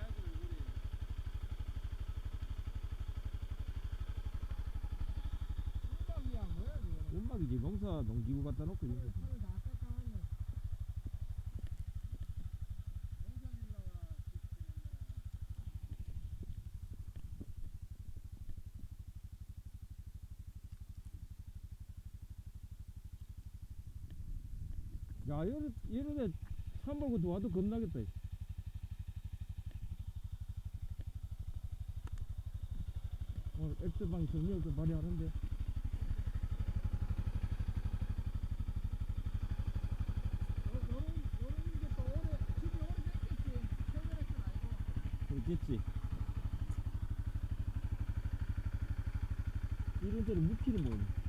얼굴이 음악이야 뭐야 이거. 연막이지. 농사 농기구 갖다 놓고 이런 거지 오늘 다 깎아놨네 농산일러가 야 이런 이런데 산벌고 와도 겁나겠다 오늘 엑스방 정리를 좀 생활할 건 아니고 그렇겠지. 이런 데는 묵히는 뭐니